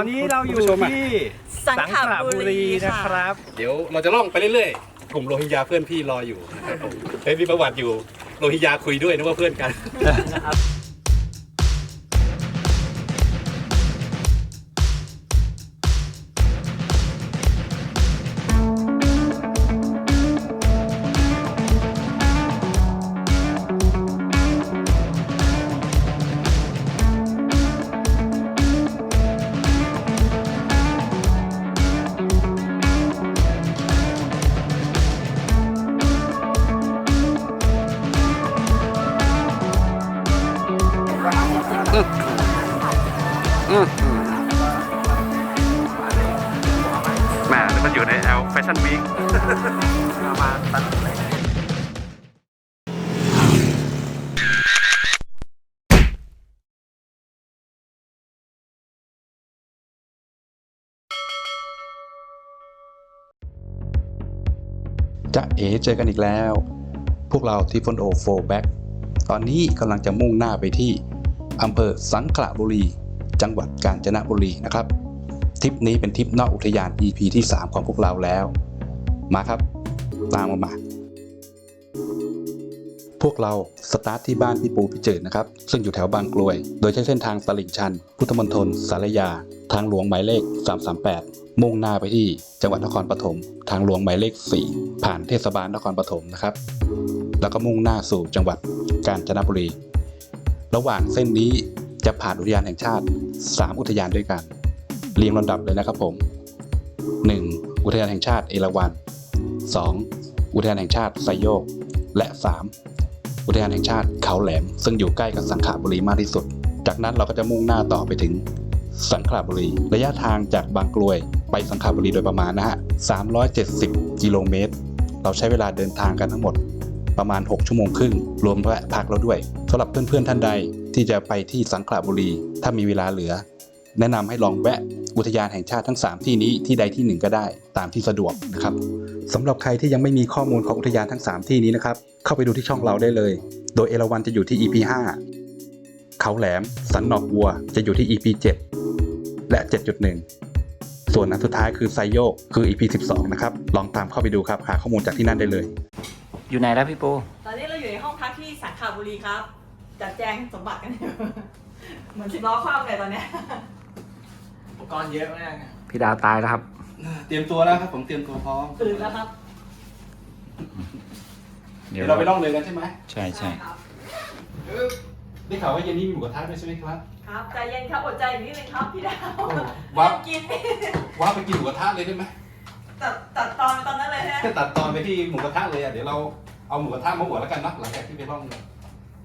ตอนนี้เราอยู่คุณผู้ชมอะที่สังขขบุรีนะค่ะครับ เดี๋ยวเราจะล่องไปเรื่อยๆ กลุ่มโรฮิงญาเพื่อนพี่รออยู่นะครับผมเฮ้ยมีประวัติอยู่โรฮิงญาคุยด้วยนึกว่าเพื่อนกัน แหมมันอยู่ในแอลแฟชั่นวีคจะเอเจอกันอีกแล้ว พวกเราที่ฟอนโอโฟแบ็กตอนนี้กำลังจะมุ่งหน้าไปที่อำเภอสังขละบุรี จังหวัดกาญจนบุรีนะครับทริปนี้เป็นทริปนอกอุทยาน EP ที่ 3 ของพวกเราแล้ว มาครับ ตามมามา พวกเราสตาร์ทที่บ้านพี่ปูพี่เจิดนะครับ ซึ่งอยู่แถวบางกลวย โดยใช้เส้นทางตลิ่งชัน พุทธมณฑลสารยา ทางหลวงหมายเลข 338 มุ่งหน้าไปที่จังหวัดนครปฐมทางหลวงหมายเลข 4 ผ่านเทศบาลนครปฐมนะครับ แล้วก็มุ่งหน้าสู่จังหวัดกาญจนบุรี ระหว่างเส้นนี้ จะผ่านอุทยานแห่งชาติ 3 อุทยานด้วยกัน เรียงลำดับเลยนะครับผม 1. อุทยานแห่งชาติเอราวัณ 2. อุทยานแห่งชาติไซโยก และ 3. อุทยานแห่งชาติเขาแหลม ซึ่งอยู่ใกล้กับสังขบุรีมากที่สุด จากนั้นเราก็จะมุ่งหน้าต่อไปถึงสังขบุรี ระยะทางจากบางกลวย ไปสังขบุรีโดยประมาณนะฮะ 370 กิโลเมตร เราใช้เวลาเดินทางกันทั้งหมดประมาณ 6 ชั่วโมงครึ่ง รวมแวะพักแล้วด้วยสำหรับเพื่อนๆท่านใด ที่จะไปที่สังขละบุรี ถ้ามีเวลาเหลือ แนะนำให้ลองแวะอุทยานแห่งชาติทั้ง 3 ที่นี้ที่ใดที่หนึ่งก็ได้ตามที่สะดวกนะครับสำหรับใครที่ยังไม่มีข้อมูลของอุทยานทั้ง 3 ที่นี้นะครับเข้าไปดูที่ช่องเราได้เลย โดยเอราวันจะอยู่ที่ EP 5เขาแหลม สันนอกวัวจะอยู่ที่ EP 7 และ 7.1 ส่วนอันสุดท้ายคือไซโยกคือ EP 12 นะครับ ลองตามเข้าไปดูครับ หาข้อมูลจากที่นั่นได้เลย อยู่ไหนแล้วพี่ปู ตอนนี้เราอยู่ในห้องพักที่สังขบุรีครับ จัดแจงสมบัติกันอยู่เหมือนสิบล้อคว่ำเลยตอนเนี้ยอุปกรณ์เยอะมากพี่ดาวตายแล้วครับ เตรียมตัวแล้วครับผมเตรียมตัวพร้อมตื่นแล้วครับเดี๋ยวเราไปล่องเรือกันใช่ไหมใช่ใช่ครับได้ข่าวว่าเย็นนี้มีหมูกระทะด้วยใช่ไหมครับ ครับใจเย็นครับอดใจอีกนิดนึงครับพี่ดาววับกินว่าไปกินหมูกระทะเลยได้ไหมตัดตัดตอนไปตอนนั้นเลยฮะแค่ตัดตอนไปที่หมูกระทะเลยอะเดี๋ยวเราเอาหมูกระทะมาหัวแล้วกันเนาะหลังจากที่ไปล่อง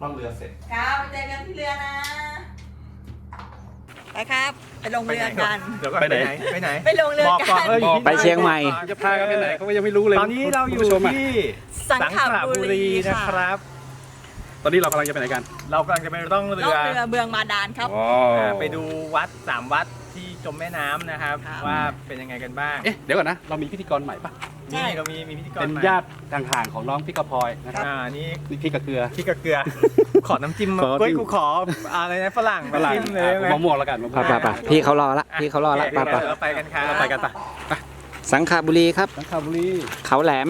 ล่องเรือเสร็จ ครับไปเจอกันที่เรือนะ ไปครับ ไปลงเรือกัน เดี๋ยวก่อนไปไหน ไปไหนไปลงเรือบอกกัก่อนน ว่าอยู่ที่ไปเชียงใหม่ จะพากันไปไหนเขาก็ยังไม่รู้เลยตอนนี้เราอยู่คุณผู้ชมะที่สังสังขขบุบุรีรีนะค่ะครับ ตอนนี้เรากำลังจะไปไหนกันเรากำลังจะไปร่องเรืล่องอเรือเบืองมาดานครับ อ่าไปดูวัดสามวัดที่จมแม่น้ำนะครับ ครับ ว่าเป็นยังไงกันบ้าง เอ๊ะเดี๋ยวก่อนนะ เรามีพิธีกรใหม่ปะ ใช่ นี่เรามีมีพิธีกรเป็นใหม่ญาติห่างๆของน้องพี่กระพลอยนะครับอ่านี่นี่พี่กระเกลือพี่กระเกลือ ขอน้ำจิ้มมาขอเฮ้ยจิ้มกูขออะไรนะฝรั่งฝรั่งจิ้มเลยอะไหม มะม่วงแล้วกันมะม่ไปวงไปไปพี่เขารอละพี่เขารอละโคไปไปเดี๋ยวเราไปกันครับ เราไปกันปะสังขบุรีครับสังขบุรีเขาแหลม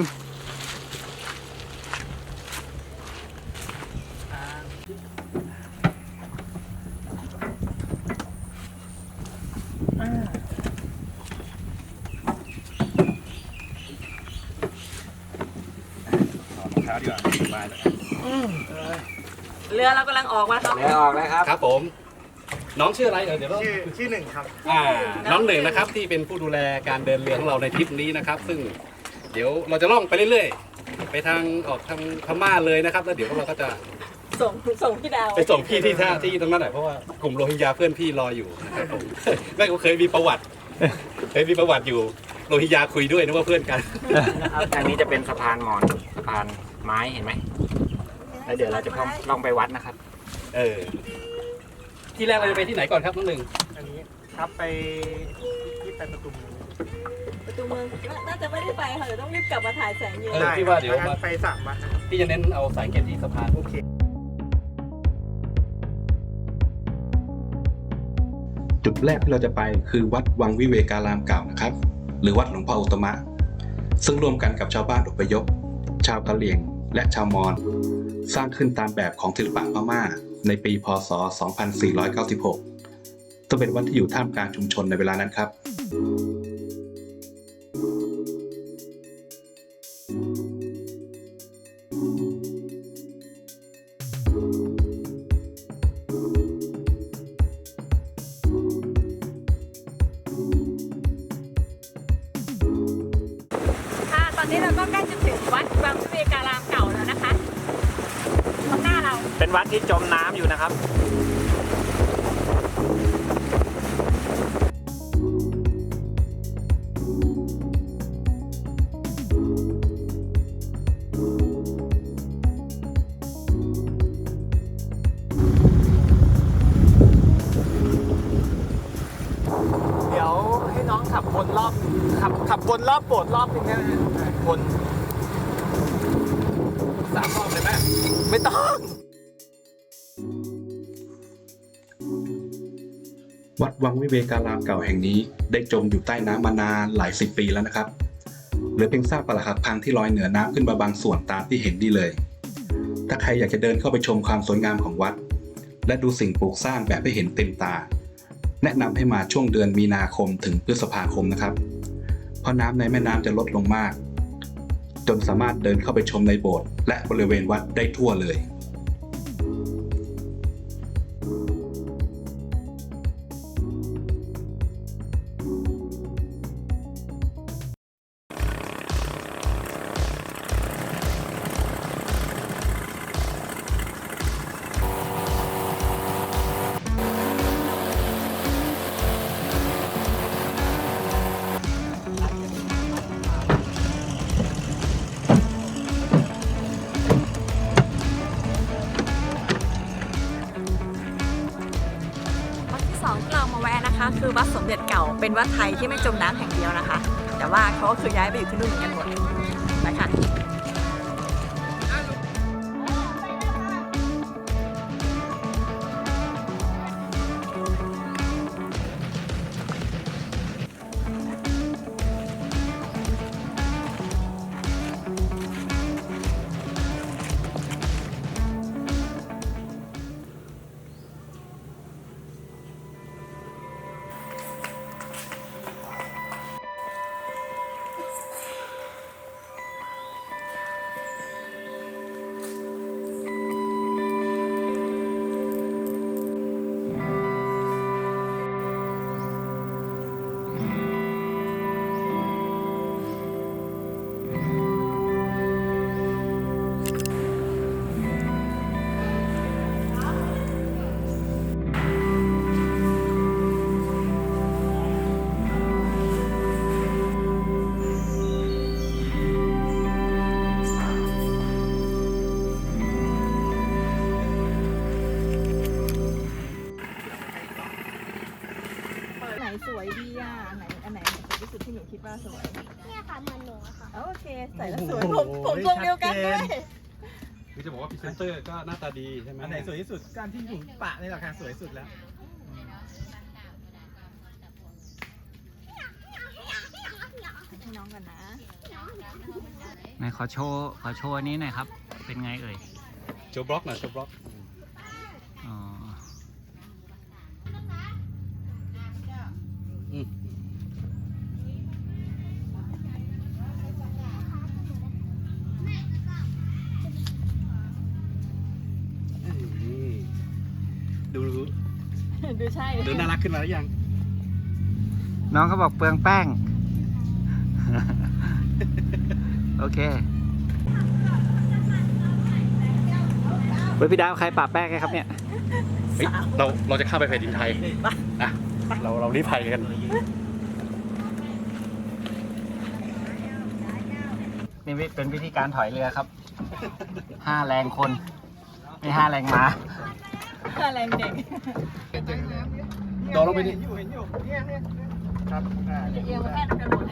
เช้าดีกว่าสบายเลย เรือเรากำลังออกมาครับเดี๋ยวออกเลยครับ ครับผม น้องชื่ออะไรเออเดี๋ยวเราชื่อชื่อหนึ่งครับอ่าน้องหนึ่งนะครับที่เป็นผู้ดูแลการเดินเรือของเราในทริปนี้นะครับ ซึ่งเดี๋ยวเราจะล่องไปเรื่อยๆ ไปทางออกทางพม่าเลยนะครับ แล้วเดี๋ยวเราก็จะส่งส่งพี่ดาวไปส่งพี่ที่ท่าที่ตรงนั้นหน่อยเพราะว่ากลุ่มโรฮิงญาเพื่อนพี่รออยู่นะครับผมแม่ก็เคยมีประวัติเคยมีประวัติอยู่โรฮิงญาคุยด้วยนึกว่าเพื่อนกันทางนี้จะเป็นสะพานหมอนสะพานไม้เห็นไหม แล้วเดี๋ยวเราจะล่องไปวัดนะครับ เออ ที่แรกเราจะไปที่ไหนก่อนครับน้องหนึ่งอันนี้ครับไปที่ไปประตูเมืองประตูเมืองน่าจะไม่ได้ไปค่ะเดี๋ยวต้องรีบกลับมาถ่ายแสงเย็นเออที่ว่าเดี๋ยวงั้มานไปสามวัดนะครับพี่จะเน้นเอาสายเก็บที่สะพานโอเคจจุดแรกที่เราจะไปคือวัดวังวิเวการามเก่านะครับ หรือวัดหลวงพ่ออุตตมะ ซึ่งร่วมกันกับชาวบ้านอพยพ ชาวกะเหรี่ยง และชาวมอญ สร้างขึ้นตามแบบของศิลปะพม่า ในปีพศ 2496ซึ่งเป็นวัดที่อยู่ท่ามกลางชุมชนในเวลานั้นครับ รอบโบสถ์รอบนึงนะวนสามรอบเลยไหมไม่ต้อง วัดวังวิเวการามเก่าแห่งนี้ ได้จมอยู่ใต้น้ำมานานหลายสิบปีแล้วนะครับเหลือเพียงซากปรักหักพังที่ลอยเหนือน้ำขึ้นมาบางส่วนตามที่เห็นนี่เลย ถ้าใครอยากจะเดินเข้าไปชมความสวยงามของวัด และดูสิ่งปลูกสร้างแบบให้เห็นเต็มตา แนะนำให้มาช่วงเดือนมีนาคมถึงพฤษภาคมนะครับ เพราะน้ำในแม่น้ำจะลดลงมาก จนสามารถเดินเข้าไปชมในโบสถ์และบริเวณวัดได้ทั่วเลย วัดที่สองที่เรามาแวะนะคะ คือวัดสมเด็จเก่าเป็นวัดไทยที่ไม่จมน้ำแห่งเดียวนะคะ แต่ว่าเขาก็คือย้ายไปอยู่ที่นู่นกันหมดนะคะ นเตอร์ก็หน้าตาดีใช่ไหมอันไหนสวยที่สุดการที่ถุงปะในราคาสวยสุดแล้ว ให้น้องก่อนนะ ไหนขอโชว์ขอโชว์อันนี้หน่อยครับ เป็นไงเอ่ย โชว์บล็อกหน่อยโชว์บล็อก ดูใช่ดูน่ารักขึ้นมาหรือยัง น้องเขาบอกเปลืองแป้ง โอเคเฮ้ยพี่ดาวใครปะแป้งให้ครับเนี่ย เฮ้ยเราเราจะข้ามไปแผ่นดินไทยอะเราเรารีบภัยกัน นี่เป็นวิธีการถอยเรือครับ ห้าแรงคน ไม่ห้าแรงม้า แรงเด็กโดนลงไปดิ อยู่เห็นอยู่เนี่ยเนี่ยครับอ่าเอียงมาแค่นั้นกันหมด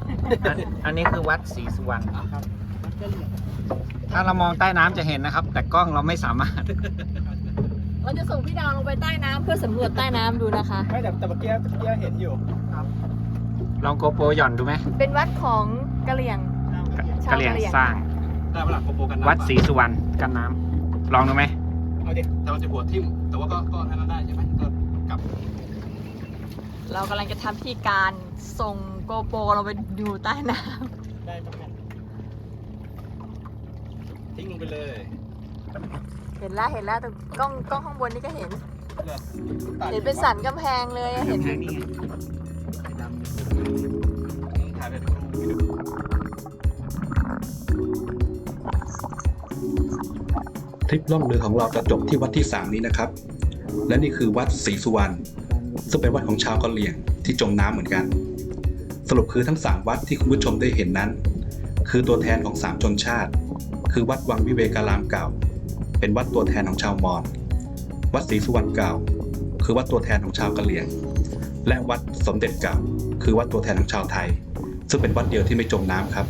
อันอันนี้คือวัดศรีสุวรรณถ้าเรามองใต้น้ำจะเห็นนะครับ แต่กล้องเราไม่สามารถ เราจะส่งพี่ดาวลงไปใต้น้ำเพื่อสำรวจใต้น้ำดูนะคะ ไม่แต่แต่เมื่อกี้เมื่อกี้เห็นอยู่ครับลองโกโปรหย่อนดูไหมเป็นวัดของกะเหรี่ยงชาวกะเหรี่ยงกะเหรี่ยง สร้าง ได้เวลาโกโปรกันน้ำวัดศรีสุวรรณกันน้ำลองดูไหม เอาดิแต่เราจะหัวทิ่มแต่ว่าก็ก็อันนั้นได้ใช่ไหมก็กลับเรากำลังจะทำพิธีการส่งโกโปรเราไปดูใต้น้ได้ประมาณทิ้งลงไปเลยำ เห็นแล้วเห็นแล้วแต่กล้องกล้องข้างบนนี่ก็เห็น เลือดเห็นเป็นสันกำแพงเลยอะเห็นแพงนี่ไงถ่ายไปดู ทริปล่องเรือของเราจะจบที่วัดที่ 3 นี้นะครับ และนี่คือวัดศรีสุวรรณซึ่งเป็นวัดของชาวกะเหรี่ยงที่จมน้ำเหมือนกัน สรุปคือทั้ง 3 วัดที่คุณผู้ชมได้เห็นนั้น คือตัวแทนของ 3 ชนชาติ คือวัดวังวิเวการามเก่า เป็นวัดตัวแทนของชาวมอญวัดศรีสุวรรณเก่า คือวัดตัวแทนของชาวกะเหรี่ยง และวัดสมเด็จเก่า คือวัดตัวแทนของชาวไทย ซึ่งเป็นวัดเดียวที่ไม่จมน้ำครับ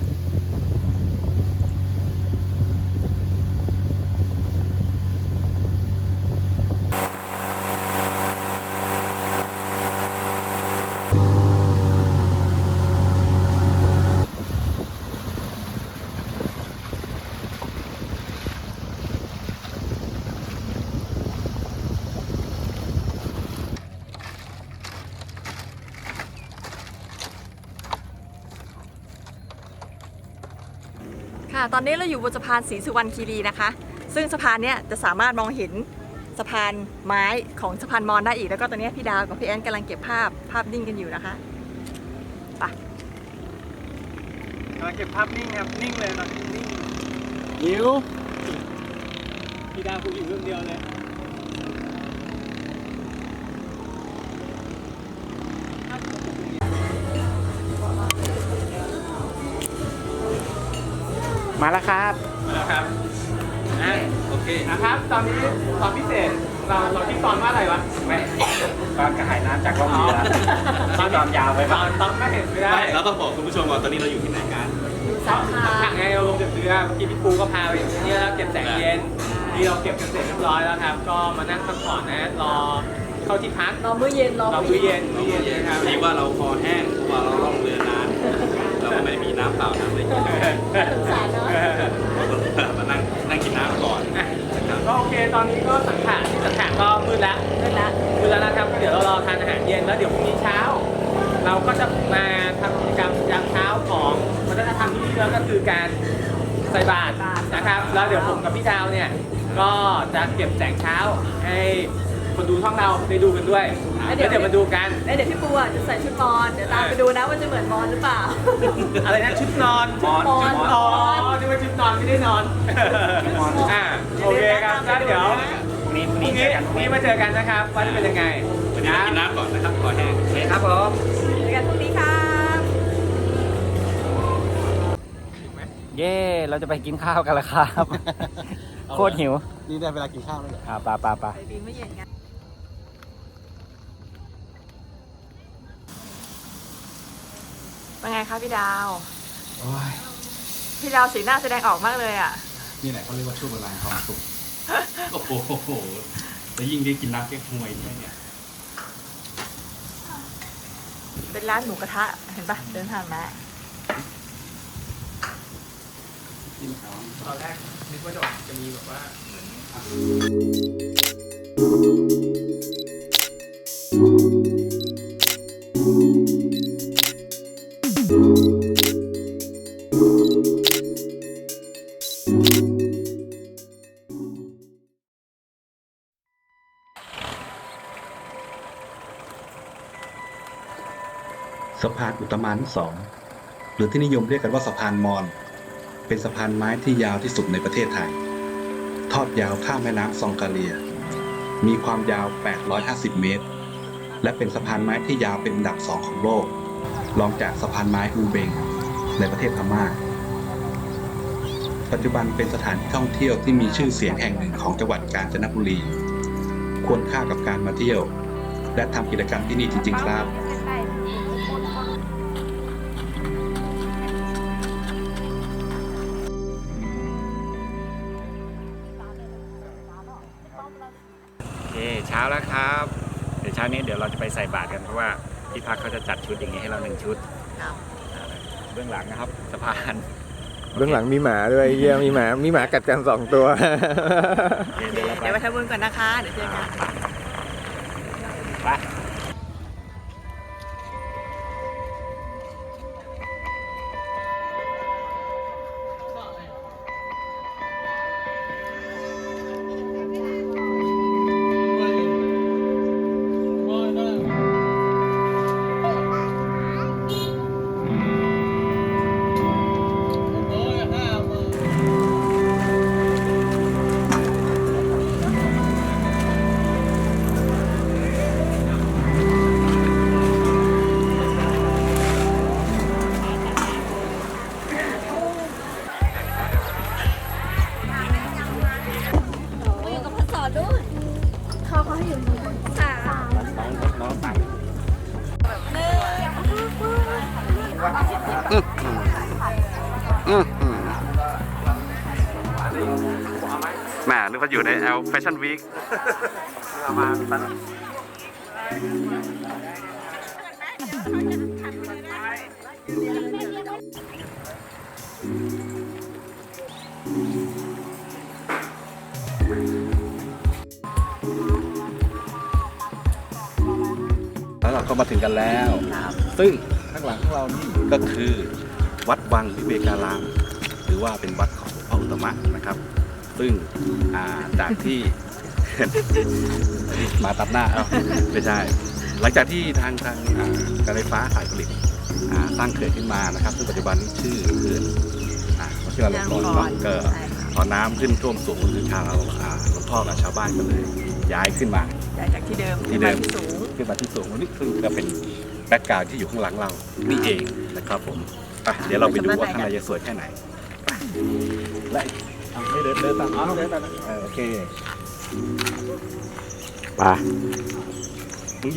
ตอนนี้เราอยู่บนสะพานศรีสุวรรณคีรีนะคะ ซึ่งสะพานเนี้ยจะสามารถมองเห็นสะพานไม้ของสะพานมอญได้อีก แล้วก็ตอนนี้พี่ดาวกับพี่แอนกำลังเก็บภาพภาพนิ่งกันอยู่นะคะกำลังเก็บภาพนิ่งครับ นิ่งเลยตอนนี้นิ่งหิวพี่ดาวคุยอยู่เรื่องเดียวเลย มาแล้วครับ มาแล้วครับอะโอเคนะครับ ตอนนี้ตอนพิเศษเราเราคิดตอนว่าอะไรวะไม่ก็กระหายน้ำจากกล้องเรือตอนตอนยาวไปตป่ะอนตอนไม่เห็นไม่ได้ไม่เราต้องบอกคุณผู้ชมว่าตอนนี้เราอยู่ที่ไหนกันสะพาทานงไงเราลงจากเรือเมื่อกี้พี่ปูก็พาไปที่นี่แล้วเก็บแสงเย็นนี่เราเก็บกันเสร็จเรียบร้อยแล้วครับ ก็มานั่งพักผ่อนนะรอเข้าที่พักรอมื้อเย็นรอรอมื้อเย็นมื้อเย็นนะครับพอดีว่าเราคอแห้งเพราะว่าเราล่องเรือนานเราก็ ไม่มีน้ำเปล่าน้ำอะไรกินสงสารเนาะมานั่งนั่งกินน้ำก่อนนะครับก็โอเคตอนนี้ก็สังขารที่สังขารก็มืดแล้วเลิกละมืดแล้วนะครับเดี๋ยวเรารอทานอาหารเย็นแล้วเดี๋ยวพรุ่งนี้เช้า เราก็จะมาทำกิจกรรมยามเช้าของวัฒนธรรมที่นี่แล้วก็คือการใส่บาตรนะครับ แล้วเดี๋ยวผมกับพี่ดาวเนี่ยก็จะเก็บแสงเช้าให้ คนดูช่องเราได้ดูกันด้วยแล้วเดี๋ยวมาดูกัน แล้วเดี๋ยวพี่ปูอะจะใส่ชุดมอญเดี๋ยวตามไปดูนะว่าจะเหมือนมอญหรือเปล่า อะไรนะชุดนอนชุดนอนอ๋อนึกว่าชุดนอนไม่ได้นอนอ่าโอเคครับแล้วเดี๋ยวนี่พรุ่นี่งเจนี้อกันพรุ่งนี้มาเจอกันนะครับว่าจะเป็นยังไงวันนี้เรากินน้ำก่อนนะครับคอแห้งโอเคครับผม เจอกันพรุ่งนี้ครับ เย่เราจะไปกินข้าวกันแล้วครับ โคตรหิว นี่ได้เวลากินข้าวแล้วเหรอ อ่าปลาปลาปลาไปบินเมื่อเย็นกัน เป็นไงคะพี่ดาว โอ้ยพี่ดาวสีหน้าแสดงออกมากเลยอะ นี่แหละเขาเรียกว่าช่วงเวลาแห่งความสุข โอ้โหแล้วยิ่งได้กินน้ำแก้ห่วยด้วยเนี่ย เป็นร้านหมูกระทะ เห็นปะเดินผ่านมาตอนแรกนึกว่าจะมีแบบว่าเหมือน มานทั้งสอง หรือที่นิยมเรียกกันว่าสะพานมอญเป็นสะพานไม้ที่ยาวที่สุดในประเทศไทย ทอดยาวข้ามแม่น้ำซองกาเลีย มีความยาว 850 เมตร และเป็นสะพานไม้ที่ยาวเป็นอันดับสองของโลก รองจากสะพานไม้อูเบง ในประเทศพม่า ปัจจุบันเป็นสถานที่ท่องเที่ยวที่มีชื่อเสียงแห่งหนึ่งของจังหวัดกาญจนบุรี ควรค่ากับการมาเที่ยว และทำกิจกรรมที่นี่จริง ๆ ครับ เช้านี้เดี๋ยวเราจะไปใส่บาตรกันเพราะว่าที่พักเขาจะจัดชุดอย่างนี้ให้เราหนึ่งชุดครับเบื้องหลังนะครับสะพานเบื้องหลังมีหมาด้วยเยี่ยมีหมา มีหมากัดกันสองตัวโอเคเดี๋ยวเราไปเดี๋ยวไปทำบุญก่อนนะคะ เดี๋ยวเจอกันไป แหมนึกว่าอยู่ในแอลแฟชั่นวีคแล้วเราก็มาถึงกันแล้ว ซึ่งข้างหลังของเรานี่ ก็คือวัดวังวิเวการาม หรือว่าเป็นวัดของหลวงพ่ออุตตมะนะครับ ซึ่งอ่าจากที่ มาตัดหน้าเอ้าไม่ใช่ หลังจากที่ทางทางอ่าการไฟฟ้าฝ่ายผลิตอ่าสร้างเขื่อนขึ้นมานะครับซึ่งปัจจุบันนี้ชื่อเขื่อนอ่าวชิราลงกรณ์เนาะก็ใช่ค่ะพอน้ำขึ้นท่วมสูงคือชาวอ่าหลวงพ่อกับชาวบ้านก็เลยย้ายขึ้นมาย้ายจากที่เดิมที่เดิมขึ้นาที่สูงขึ้นมาที่สูงวันนี้ซึ่งก็เป็นแบ็กกราวด์ที่อยู่ข้างหลังเรานี่เองนะครับผมไปเดี๋ยวเราไปดูว่าข้างในจะสวยแค่ไหนไปและเอาไม่เดินเดินตามเอาเดินตามนะเออโอเค ไปอุ๊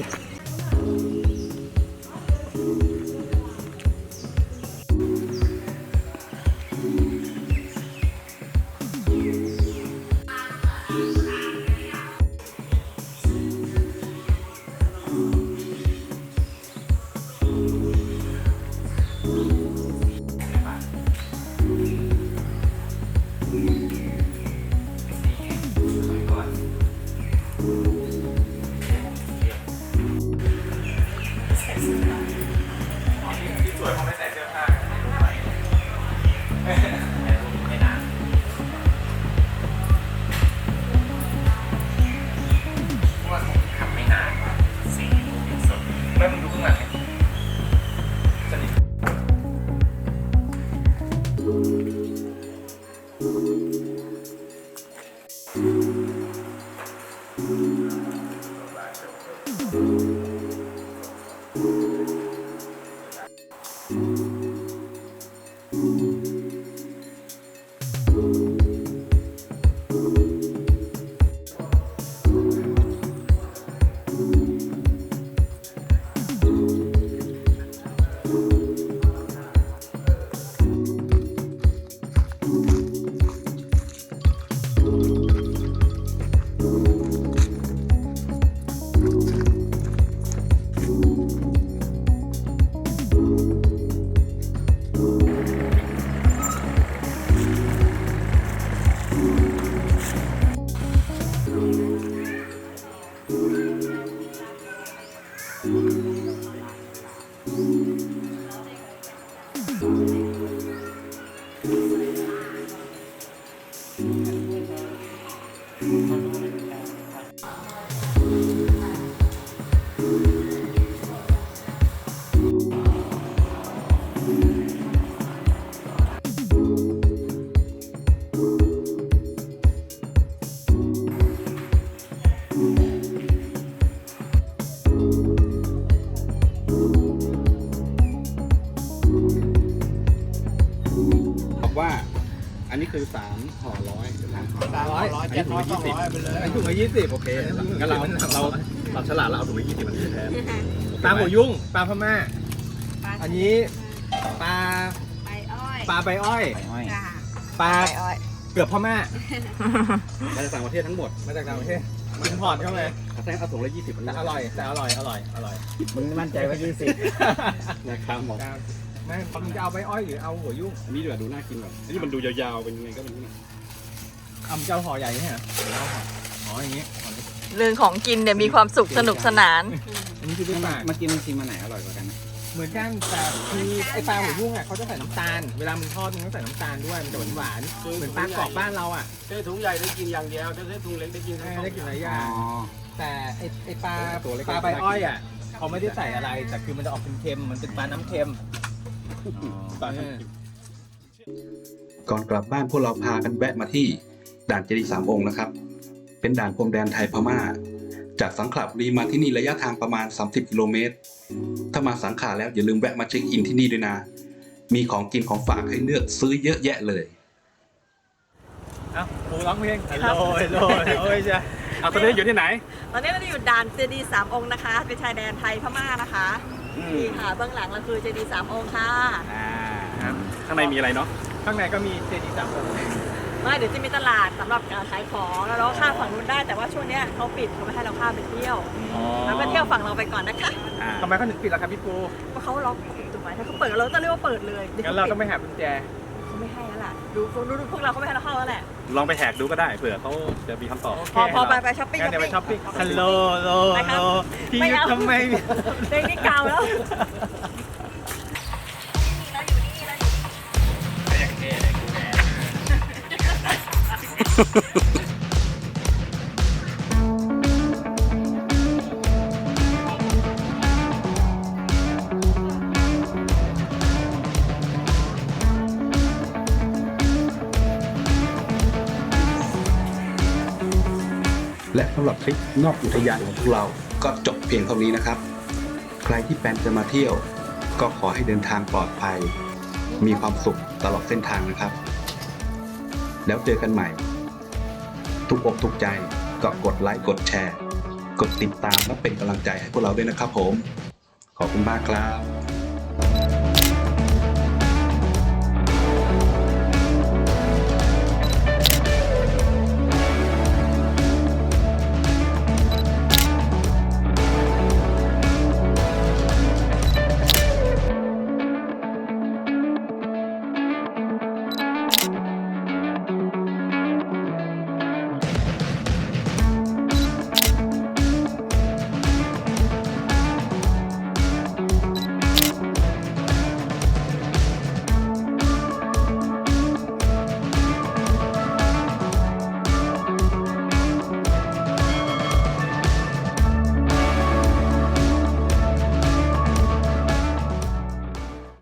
คือสามห่อร้อยสามร้อยอันนี้ถุงละยี่สิบอันนี้ถุงละยี่สิบโอเคงั้นเราเราเราฉลาดเราเอาถุงละยี่สิบมันแทนปลาหัวยุ่งปลาพม่า อันนี้ปลาไปอ้อยปลาใบอ้อยอ้อยจ้าปลาอ้อยเกือบพม่ามาจากต่างประเทศทั้งหมดมาจากต่างประเทศกินพอร์ตเข้าไปแต่เอาถุงละยี่สิบแต่อร่อยแต่อร่อยอร่อยอร่อยมึงมั่นใจว่ายี่สิบนะครับหมอ แม่มึงจะเอาใบอ้อยหรือเอาหัวยุ่งอันนี้ดีกว่าดูน่ากินกว่าอันนี้มันดูยาวๆเป็นยังไงก็ไม่รู้นะเอามึงจะเอาห่อใหญ่ใช่ไหมหรือเอาห่ออ๋ออย่างงี้ห่อนี้เรื่องของกินเนี่ยมีความสุขสนุกสนาน อันนี้คือลูกปลาเมื่อกี้มึงชิมมาไหนอร่อยกว่ากันเหมือนกันแต่คือไอปลาหัวยุ่งอะเขาจะใส่น้ำตาล เวลามึงทอดมึงต้องใส่น้ำตาลด้วยมันจะหวานหวานๆเหมือนปลากรอบบ้านเราอะใช้ถุงใหญ่ได้กินอย่างเดียวถ้าใช้ถุงเล็กได้กินเออได้กินหลายออ๋ย่างอแต่ไอไอปลาปลาใบอ้อยอะเขาไม่ได้ใส่อะไรแต่คือมันจะออกเค็มๆมันเป็นปลาน้ำเค็มเออ ก่อนกลับบ้านพวกเราพากันแวะมาที่ด่านเจดีย์สามองค์นะครับ เป็นด่านพรมแดนไทยพม่า จากสังขละบุรีมาที่นี่ระยะทางประมาณ 30 กิโลเมตร ถ้ามาสังขละแล้วอย่าลืมแวะมาเช็คอินที่นี่ด้วยนะ มีของกินของฝากให้เลือกซื้อเยอะแยะเลยเอ้าครูร้องเพลงฮัลโหลฮัลโหลโอ้ยจ้ะเอาตอนนี้อยู่ที่ไหน ตอนนี้เราอยู่ด่านเจดีย์สามองค์นะคะ เป็นชายแดนไทยพม่านะคะ นี่ค่ะเบื้องหลังเราคือเจดีย์สามองค์ค่ะอ่าครับข้างในมีอะไรเนาะข้างในก็มีเจดีย์สามองค์ไม่เดี๋ยวจะมีตลาดสำหรับการขายของแล้วเราก็ข้ามฝั่งนู้นได้แต่ว่าช่วงเนี้ยเขาปิดเขาไม่ให้เราข้ามไปเที่ยวเราก็เที่ยวฝั่งเราไปก่อนนะคะอ่าทำไมเขาถึงปิดล่ะครับพี่ปูเพราะเขาล็อกถูกไหมถ้าเขาเปิดเราก็เรียกว่าเปิดเลยดี๋ยวงั้นขเราปิดต้องไปหากุญแจเขาไม่ให้แล้ วล่ะดูดูดูพวกเราเขาไม่ให้เราเข้าแล้วแหละ ลองไปแหกดูก็ได้เผื่อเขาจะมีคำตอบโอเคพอพอไปไปช้อปปิ้งงั้นเดี๋ยวไปช้อปปิ้งช้อปฮัลโหลฮัลโหลไปฮัลคโหรัลบพี่ไม่ยุทเอา ธทำไมเด็กนี่เก่าแล้ว หรับทริปนอกอุทยานของพวกเรา ก็จบเพียงเท่านี้นะครับ ใครที่แปลนจะมาเที่ยว ก็ขอให้เดินทางปลอดภัย มีความสุขตลอดเส้นทางนะครับ แล้วเจอกันใหม่ ทุกอกทุกใจก็กดไลค์กดแชร์ กดติดตามและเป็นกำลังใจให้พวกเราด้วยนะครับผม ขอบคุณมากครับ